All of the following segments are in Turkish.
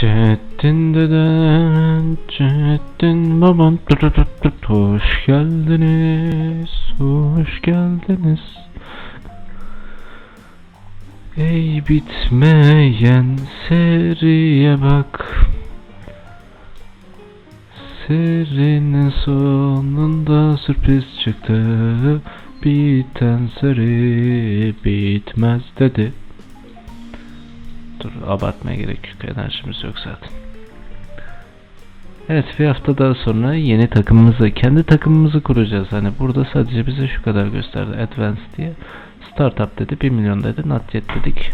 Ceddin deden, Ceddin baban, tut tut tut tut. hoş geldiniz, hoş geldiniz. Ey bitmeyen seriye bak. Serinin sonunda sürpriz çıktı. Biten seri bitmez dedi. Dur abartmaya gerek yok enerjimiz yok zaten. Evet bir hafta daha sonra yeni takımımızı, kendi takımımızı kuracağız. Hani burada sadece bize şu kadar gösterdi Advance diye. Startup dedi 1 milyon dedi not yet dedik.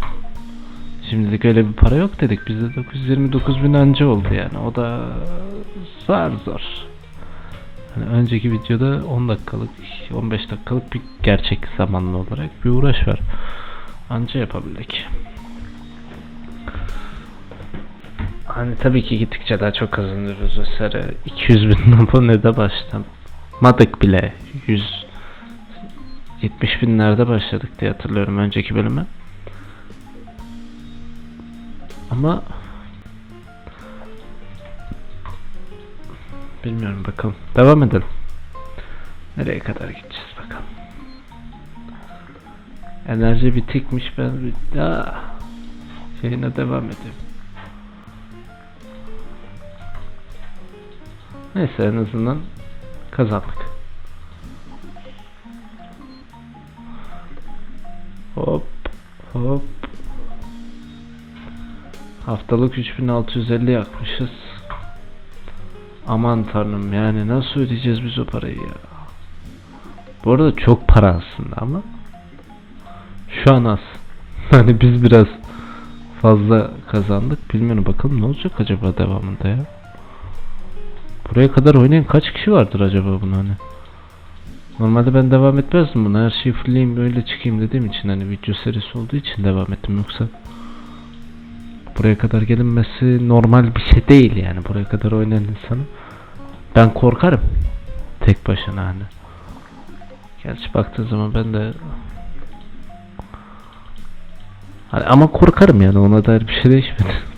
Şimdilik öyle bir para yok dedik. Bizde 929 bin anca oldu yani. O da zar zor. Hani önceki videoda 10 dakikalık, 15 dakikalık bir gerçek zamanlı olarak bir uğraş var. Anca yapabildik. Hani tabii ki gittikçe daha çok kazanıyoruz vesaire. 200 bin abonede başlamadık bile. 100 70 binlerde başladık diye hatırlıyorum önceki bölüme. Ama bilmiyorum bakalım. Devam edelim. Nereye kadar gideceğiz bakalım. Enerji bitikmiş ben bir daha şeyine devam edeyim. Neyse en azından kazandık. Hop hop. Haftalık 3650 yakmışız. Aman tanrım yani nasıl ödeyeceğiz biz o parayı ya? Bu arada çok para aslında ama şu an az. Hani biz biraz fazla kazandık. Bilmiyorum bakalım ne olacak acaba devamında ya. Buraya kadar oynayan kaç kişi vardır acaba bunu hani? Normalde ben devam etmezdim buna. Her şeyi fullleyeyim böyle çıkayım dediğim için hani video serisi olduğu için devam ettim yoksa buraya kadar gelinmesi normal bir şey değil yani buraya kadar oynayan insanı ben korkarım tek başına hani gerçi baktığın zaman ben de hani ama korkarım yani ona dair bir şey değişmedi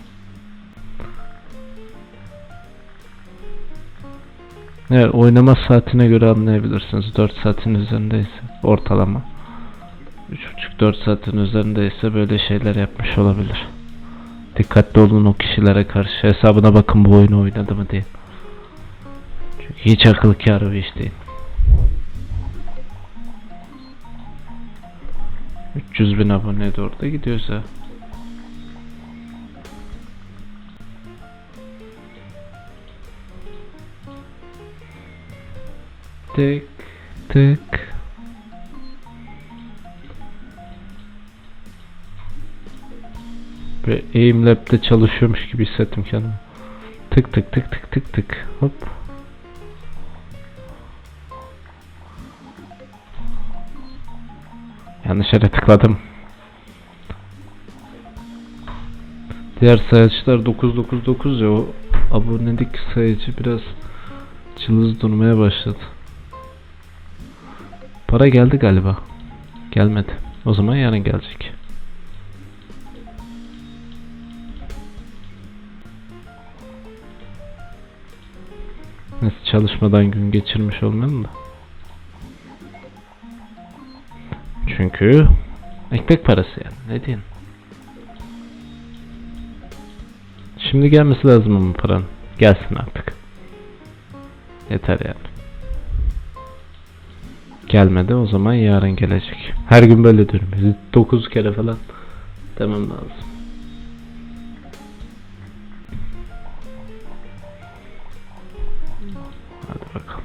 Evet oynama saatine göre anlayabilirsiniz 4 saatin üzerindeyse ortalama 3,5-4 saatin üzerindeyse böyle şeyler yapmış olabilir Dikkatli olun o kişilere karşı hesabına bakın bu oyunu oynadı mı diye. Çünkü hiç akıl kârı bir iş değil. 300 bin abone de orada gidiyorsa. Tık tık. Ve aimlab'de çalışıyormuş gibi hissettim kendimi. Tık tık tık tık tık tık. Hop. Yanlış yere tıkladım. Diğer sayaçlar 999 ya o abonelik sayıcı biraz cılız durmaya başladı. Para geldi galiba. Gelmedi. O zaman yarın gelecek. Nasıl çalışmadan gün geçirmiş olmayalım da. Çünkü ekmek parası yani. Ne diyeyim? Şimdi gelmesi lazım ama paranın. Gelsin artık. Yeter yani. Gelmedi o zaman yarın gelecek. Her gün böyle diyorum. 9 kere falan demem lazım. Hadi bakalım.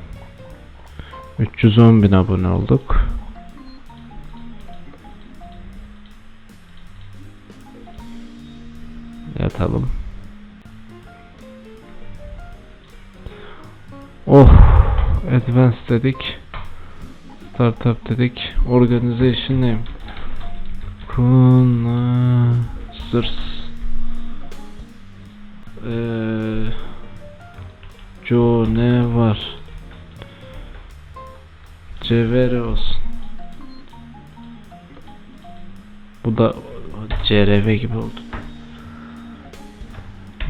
310 bin abone olduk. Yatalım. Oh, advance dedik. Startup dedik. Organization name. Kunasırs. Eee Joe ne var? Cevere olsun. Bu da CRV gibi oldu.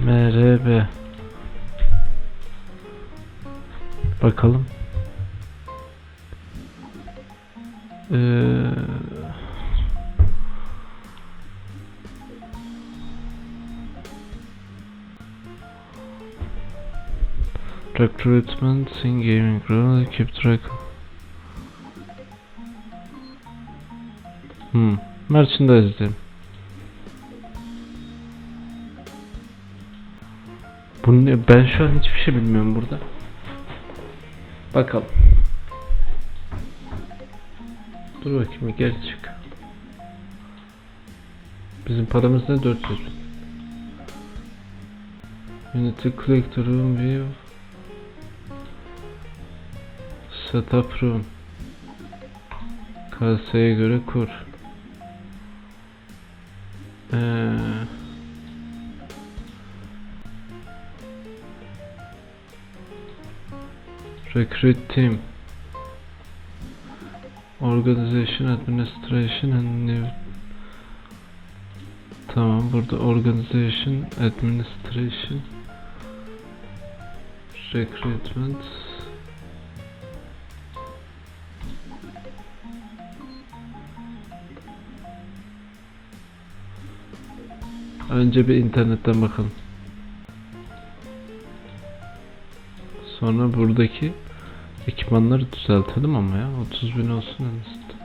MRB Bakalım. Ee, recruitment in gaming role keep track Hmm. Merchandise diyelim. Bu ne? Ben şu an hiçbir şey bilmiyorum burada. Bakalım. Dur bakayım geri çık. Bizim paramız ne? 400 bin. Unity Collector Room View Setup Room Kaseye göre kur. Ee, Recruit Team Organization Administration and New. Tamam burada Organization Administration. Recruitment. Önce bir internetten bakalım. Sonra buradaki ekipmanları düzeltelim ama ya 30 bin olsun en üstte.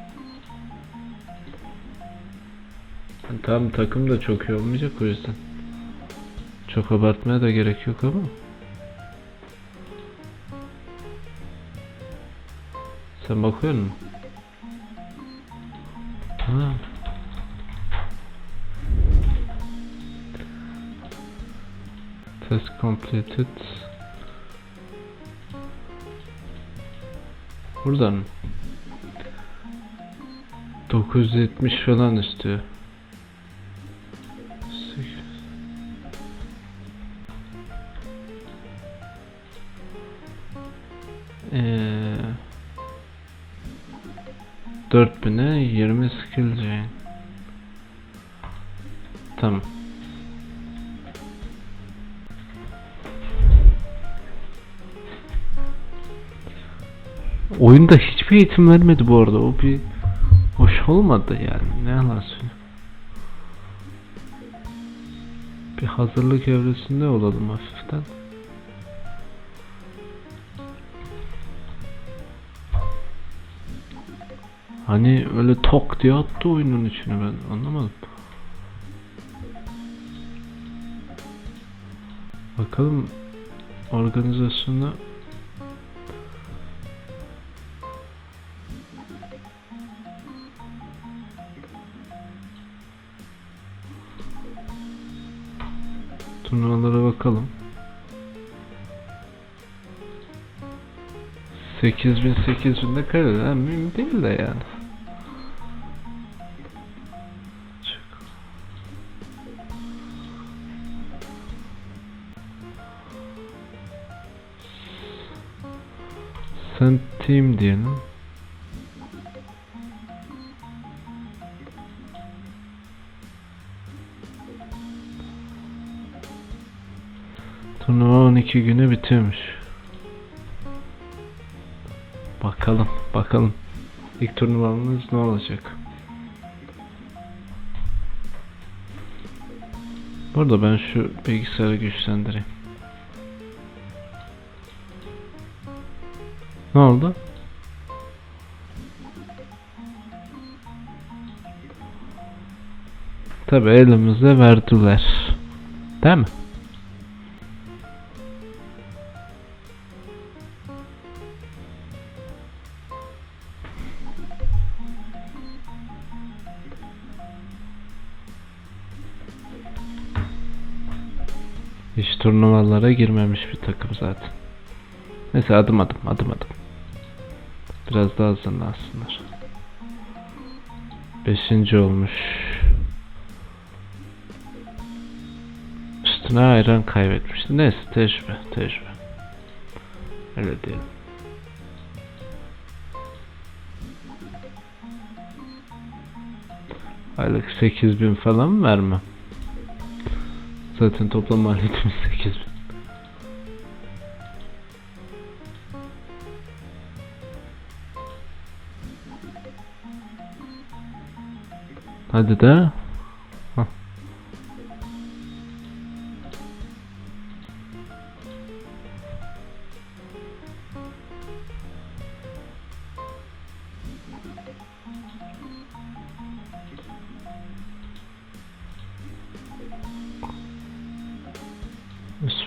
Tam takım da çok iyi olmayacak o yüzden. Çok abartmaya da gerek yok ama. Sen bakıyor musun? Ha. Test completed. Buradan mı? 970 falan istiyor. Ee, 4000'e 20 skill chain. Tamam. Oyunda hiçbir eğitim vermedi bu arada. O bir hoş olmadı yani. Ne yalan söyleyeyim. Bir hazırlık evresinde olalım hafiften. Hani öyle tok diye attı oyunun içine ben anlamadım. Bakalım organizasyonu Turnuvalara bakalım. 8000 8000 de kare yani mühim değil de yani. Sen team diyelim. 12 güne bitiyormuş. Bakalım, bakalım. İlk turnuvamız ne olacak? Burada ben şu bilgisayarı güçlendireyim. Ne oldu? Tabi elimize verdiler. Değil mi? Hiç turnuvalara girmemiş bir takım zaten. Neyse adım adım adım adım. Biraz daha hazırlansınlar. Beşinci olmuş. Üstüne ayran kaybetmişti. Neyse tecrübe tecrübe. Öyle diyelim. Aylık 8000 falan vermem? Zaten toplam maliyetimiz 8000. Hadi de.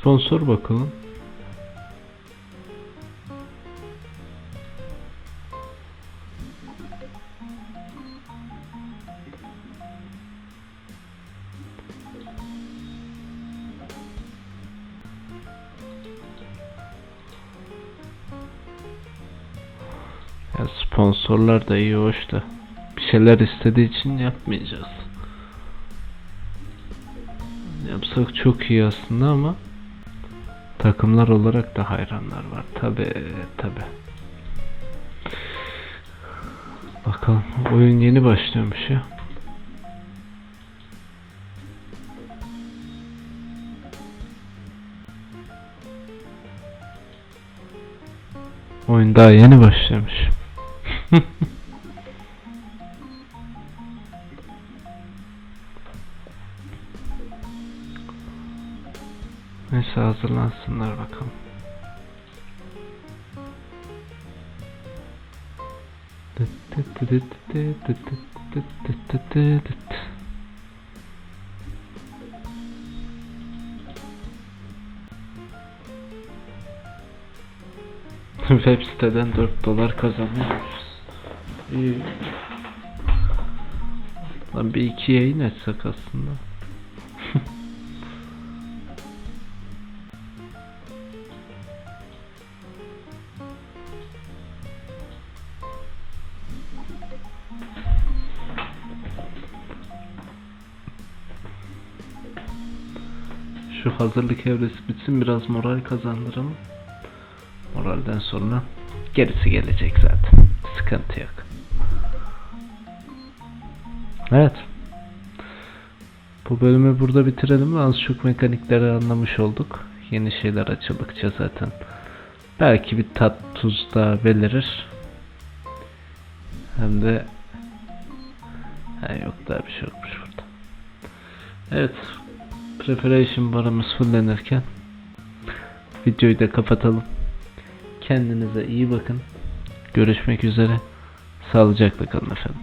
Sponsor bakalım. Sponsorlar da iyi hoş da bir şeyler istediği için yapmayacağız. Yapsak çok iyi aslında ama takımlar olarak da hayranlar var. Tabi tabi. Bakalım oyun yeni başlıyormuş ya. Oyun daha yeni başlamış. Neyse hazırlansınlar bakalım. Web siteden 4 dolar kazanıyoruz. İyi. Lan bir iki yayın etsek aslında. Şu hazırlık evresi bitsin biraz moral kazandıralım. Moralden sonra gerisi gelecek zaten. Sıkıntı yok. Evet. Bu bölümü burada bitirelim. Az çok mekanikleri anlamış olduk. Yeni şeyler açıldıkça zaten. Belki bir tat tuz daha belirir. Hem de ha, yok daha bir şey yokmuş burada. Evet. Preparation barımız fullenirken videoyu da kapatalım. Kendinize iyi bakın. Görüşmek üzere. Sağlıcakla kalın efendim.